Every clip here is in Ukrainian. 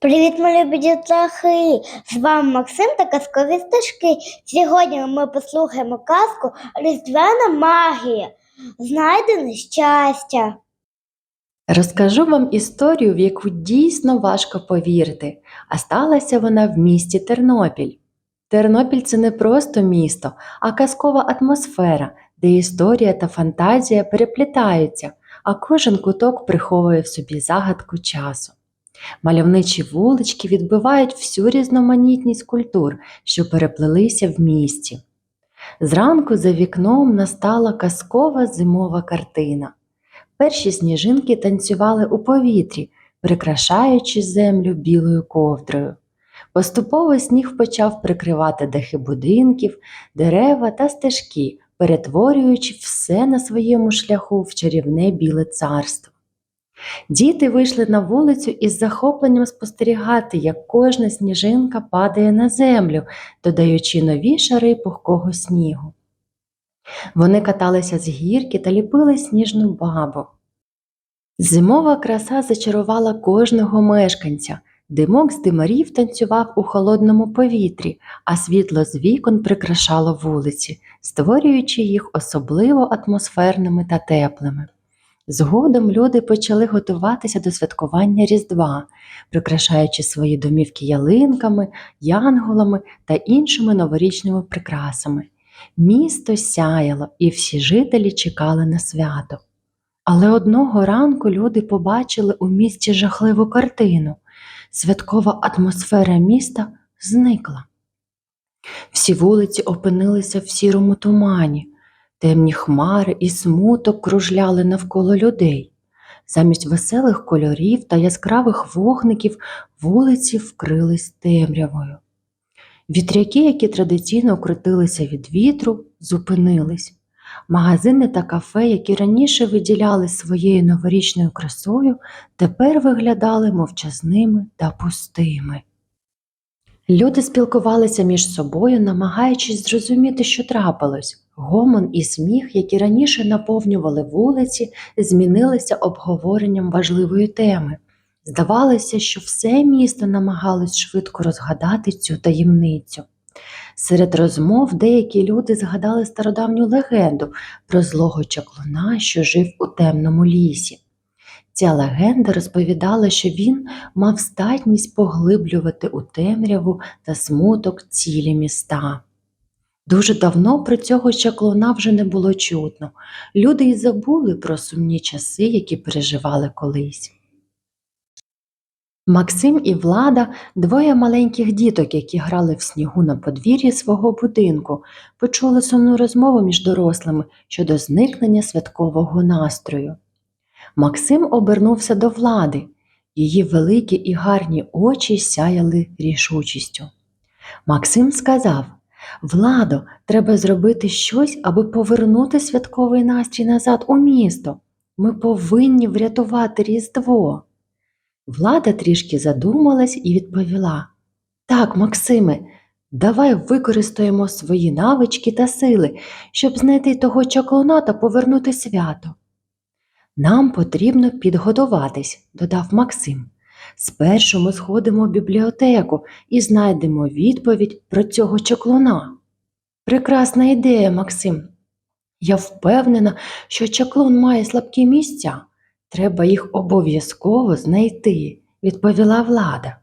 Привіт, мої любі дітлахи! З вами Максим та казкові стежки. Сьогодні ми послухаємо казку Різдвяна магія. Знайдене щастя. Розкажу вам історію, в яку дійсно важко повірити, а сталася вона в місті Тернопіль. Тернопіль це не просто місто, а казкова атмосфера, де історія та фантазія переплітаються, а кожен куток приховує в собі загадку часу. Мальовничі вулички відбивають всю різноманітність культур, що переплелися в місті. Зранку за вікном настала казкова зимова картина. Перші сніжинки танцювали у повітрі, прикрашаючи землю білою ковдрою. Поступово сніг почав прикривати дахи будинків, дерева та стежки, перетворюючи все на своєму шляху в чарівне біле царство. Діти вийшли на вулицю із захопленням спостерігати, як кожна сніжинка падає на землю, додаючи нові шари пухкого снігу. Вони каталися з гірки та ліпили сніжну бабу. Зимова краса зачарувала кожного мешканця. Димок з димарів танцював у холодному повітрі, а світло з вікон прикрашало вулиці, створюючи їх особливо атмосферними та теплими. Згодом люди почали готуватися до святкування Різдва, прикрашаючи свої домівки ялинками, янголами та іншими новорічними прикрасами. Місто сяяло, і всі жителі чекали на свято. Але одного ранку люди побачили у місті жахливу картину. Святкова атмосфера міста зникла. Всі вулиці опинилися в сірому тумані, темні хмари і смуток кружляли навколо людей. Замість веселих кольорів та яскравих вогників вулиці вкрились темрявою. Вітряки, які традиційно укротилися від вітру, зупинились. Магазини та кафе, які раніше виділяли своєю новорічною красою, тепер виглядали мовчазними та пустими. Люди спілкувалися між собою, намагаючись зрозуміти, що трапилось. Гомон і сміх, які раніше наповнювали вулиці, змінилися обговоренням важливої теми. Здавалося, що все місто намагалось швидко розгадати цю таємницю. Серед розмов деякі люди згадали стародавню легенду про злого чаклуна, що жив у темному лісі. Ця легенда розповідала, що він мав здатність поглиблювати у темряву та смуток цілі міста. Дуже давно про цього чаклуна вже не було чутно. Люди й забули про сумні часи, які переживали колись. Максим і Влада, двоє маленьких діток, які грали в снігу на подвір'ї свого будинку, почули сумну розмову між дорослими щодо зникнення святкового настрою. Максим обернувся до влади. Її великі і гарні очі сяяли рішучістю. Максим сказав: Владо, треба зробити щось, аби повернути святковий настрій назад у місто. Ми повинні врятувати Різдво. Влада трішки задумалась і відповіла: Так, Максиме, давай використаємо свої навички та сили, щоб знайти того чаклуна та повернути свято. Нам потрібно підготуватись, додав Максим. Спершу ми сходимо в бібліотеку і знайдемо відповідь про цього чаклуна. Прекрасна ідея, Максим. Я впевнена, що чаклун має слабкі місця. Треба їх обов'язково знайти, відповіла влада.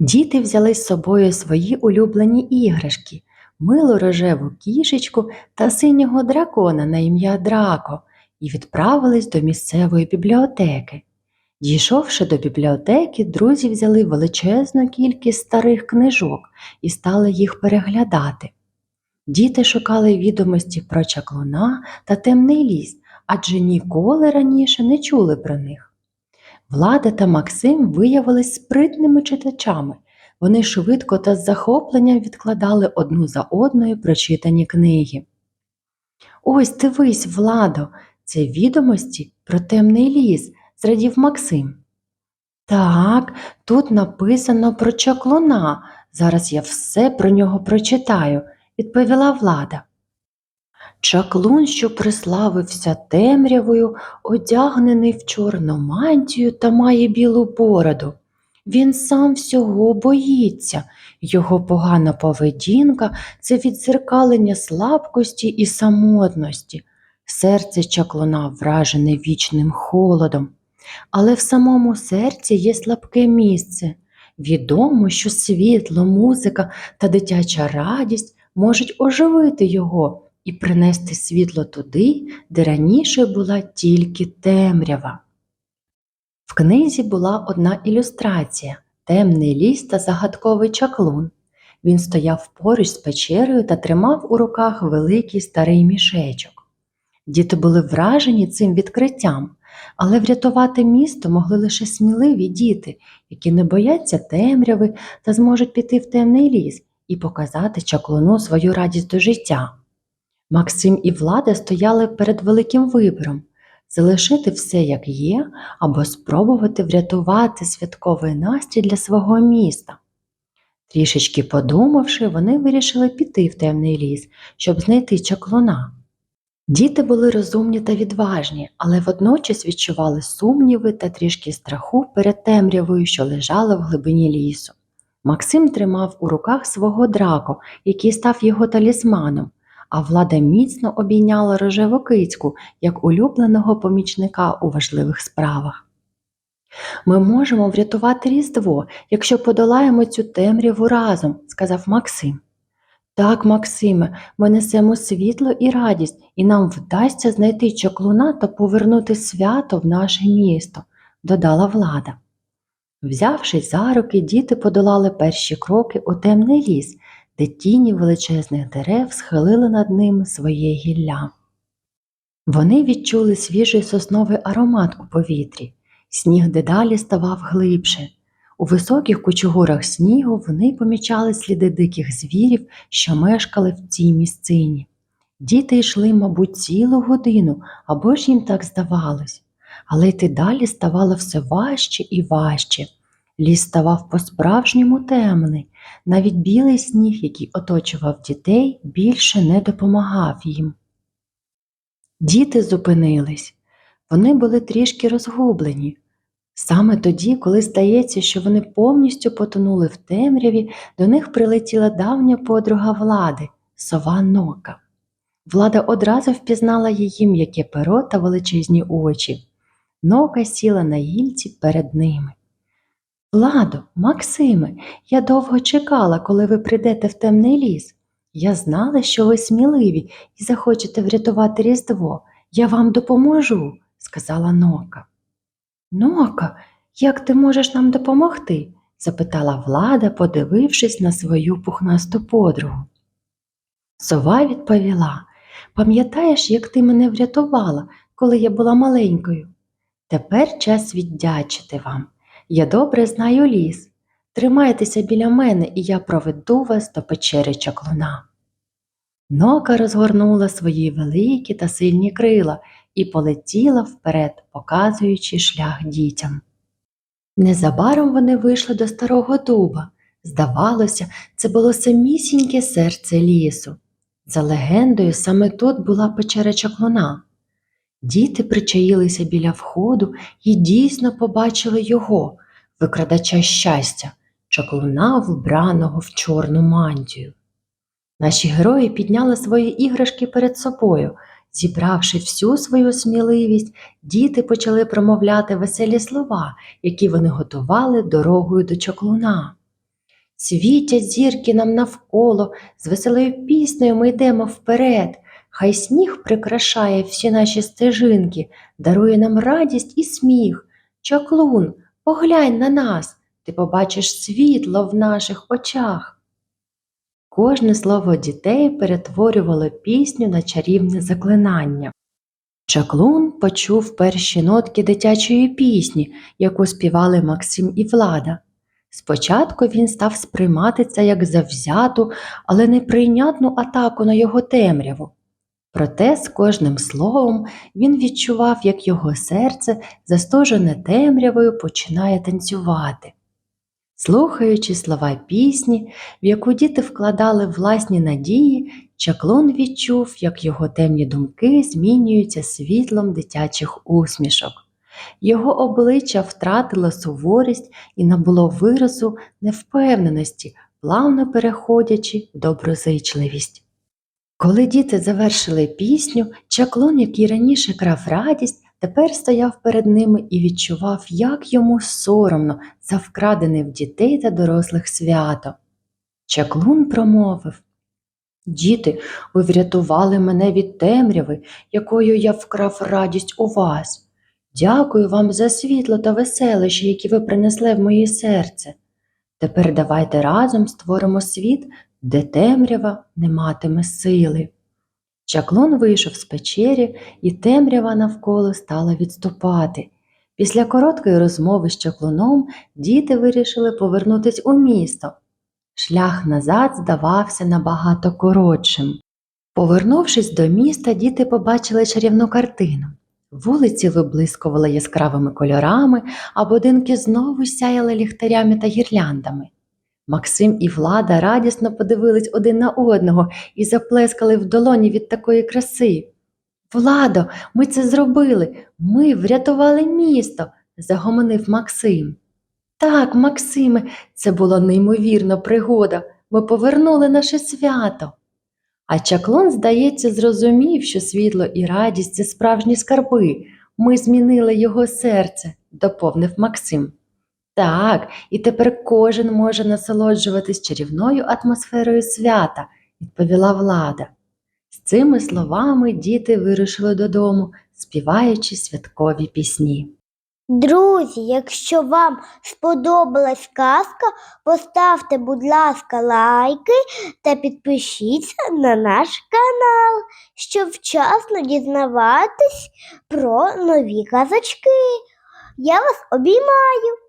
Діти взяли з собою свої улюблені іграшки, милу рожеву кішечку та синього дракона на ім'я Драко, і відправились до місцевої бібліотеки. Дійшовши до бібліотеки, друзі взяли величезну кількість старих книжок і стали їх переглядати. Діти шукали відомості про чаклуна та темний ліс, адже ніколи раніше не чули про них. Влада та Максим виявились спритними читачами. Вони швидко та з захопленням відкладали одну за одною прочитані книги. Ось дивись, Владо, це відомості про темний ліс, зрадів Максим. Так, тут написано про чаклуна. Зараз я все про нього прочитаю, відповіла влада. Чаклун, що приславився темрявою, одягнений в чорну мантію та має білу бороду. Він сам всього боїться. Його погана поведінка це відзеркалення слабкості і самотності. Серце чаклуна вражене вічним холодом. Але в самому серці є слабке місце. Відомо, що світло, музика та дитяча радість можуть оживити його і принести світло туди, де раніше була тільки темрява. В книзі була одна ілюстрація темний ліс та загадковий чаклун. Він стояв поруч з печерою та тримав у руках великий старий мішечок. Діти були вражені цим відкриттям, але врятувати місто могли лише сміливі діти, які не бояться темряви та зможуть піти в темний ліс і показати чаклуну свою радість до життя. Максим і влада стояли перед великим вибором залишити все як є, або спробувати врятувати святковий настрій для свого міста. Трішечки подумавши, вони вирішили піти в темний ліс, щоб знайти чаклуна. Діти були розумні та відважні, але водночас відчували сумніви та трішки страху перед темрявою, що лежала в глибині лісу. Максим тримав у руках свого драко, який став його талісманом, а влада міцно обійняла рожеву кицьку як улюбленого помічника у важливих справах. Ми можемо врятувати Різдво, якщо подолаємо цю темряву разом, сказав Максим. Так, Максиме, ми несемо світло і радість, і нам вдасться знайти чаклуна та повернути свято в наше місто, додала влада. Взявшись за руки, діти подолали перші кроки у темний ліс, де тіні величезних дерев схилили над ним своє гілля. Вони відчули свіжий сосновий аромат у повітрі, сніг дедалі ставав глибше. У високих кучугурах снігу вони помічали сліди диких звірів, що мешкали в цій місцині. Діти йшли, мабуть, цілу годину, або ж їм так здавалось, але йти далі ставало все важче і важче. Ліс ставав по-справжньому темний, навіть білий сніг, який оточував дітей, більше не допомагав їм. Діти зупинились. Вони були трішки розгублені. Саме тоді, коли стається, що вони повністю потонули в темряві, до них прилетіла давня подруга влади, сова Нока. Влада одразу впізнала її м'яке перо та величезні очі. Нока сіла на гільці перед ними. Владо, Максиме, я довго чекала, коли ви прийдете в темний ліс. Я знала, що ви сміливі і захочете врятувати Різдво. Я вам допоможу, сказала Нока. Нока, як ти можеш нам допомогти? запитала влада, подивившись на свою пухнасту подругу. Сова відповіла Пам'ятаєш, як ти мене врятувала, коли я була маленькою? Тепер час віддячити вам. Я добре знаю ліс. Тримайтеся біля мене, і я проведу вас до печери чаклуна. Нока розгорнула свої великі та сильні крила і полетіла вперед, показуючи шлях дітям. Незабаром вони вийшли до старого дуба. Здавалося, це було самісіньке серце лісу. За легендою, саме тут була печера чаклуна. Діти причаїлися біля входу і дійсно побачили його, викрадача щастя, чаклуна, вбраного в чорну мантію. Наші герої підняли свої іграшки перед собою. Зібравши всю свою сміливість, діти почали промовляти веселі слова, які вони готували дорогою до чаклуна. Світять зірки нам навколо, з веселою піснею ми йдемо вперед. Хай сніг прикрашає всі наші стежинки, дарує нам радість і сміх. Чаклун, поглянь на нас, ти побачиш світло в наших очах. Кожне слово дітей перетворювало пісню на чарівне заклинання. Чаклун почув перші нотки дитячої пісні, яку співали Максим і Влада. Спочатку він став сприймати це як завзяту, але неприйнятну атаку на його темряву. Проте з кожним словом він відчував, як його серце, застожене темрявою, починає танцювати. Слухаючи слова пісні, в яку діти вкладали власні надії, чаклун відчув, як його темні думки змінюються світлом дитячих усмішок. Його обличчя втратило суворість і набуло виразу невпевненості, плавно переходячи в доброзичливість. Коли діти завершили пісню, чаклун, який раніше крав радість, тепер стояв перед ними і відчував, як йому соромно за вкрадене в дітей та дорослих свято. Чаклун промовив Діти, ви врятували мене від темряви, якою я вкрав радість у вас. Дякую вам за світло та веселище, які ви принесли в моє серце. Тепер давайте разом створимо світ, де темрява не матиме сили. Чаклун вийшов з печері, і темрява навколо стала відступати. Після короткої розмови з чаклуном діти вирішили повернутись у місто. Шлях назад здавався набагато коротшим. Повернувшись до міста, діти побачили чарівну картину. Вулиці виблискували яскравими кольорами, а будинки знову сяяли ліхтарями та гірляндами. Максим і влада радісно подивились один на одного і заплескали в долоні від такої краси. Владо, ми це зробили. Ми врятували місто, загомонив Максим. Так, Максиме, це була неймовірна пригода. Ми повернули наше свято. А чаклун, здається, зрозумів, що світло і радість це справжні скарби. Ми змінили його серце, доповнив Максим. Так, і тепер кожен може насолоджуватись чарівною атмосферою свята, відповіла влада. З цими словами діти вирушили додому, співаючи святкові пісні. Друзі, якщо вам сподобалась казка, поставте, будь ласка, лайки та підпишіться на наш канал, щоб вчасно дізнаватись про нові казочки. Я вас обіймаю!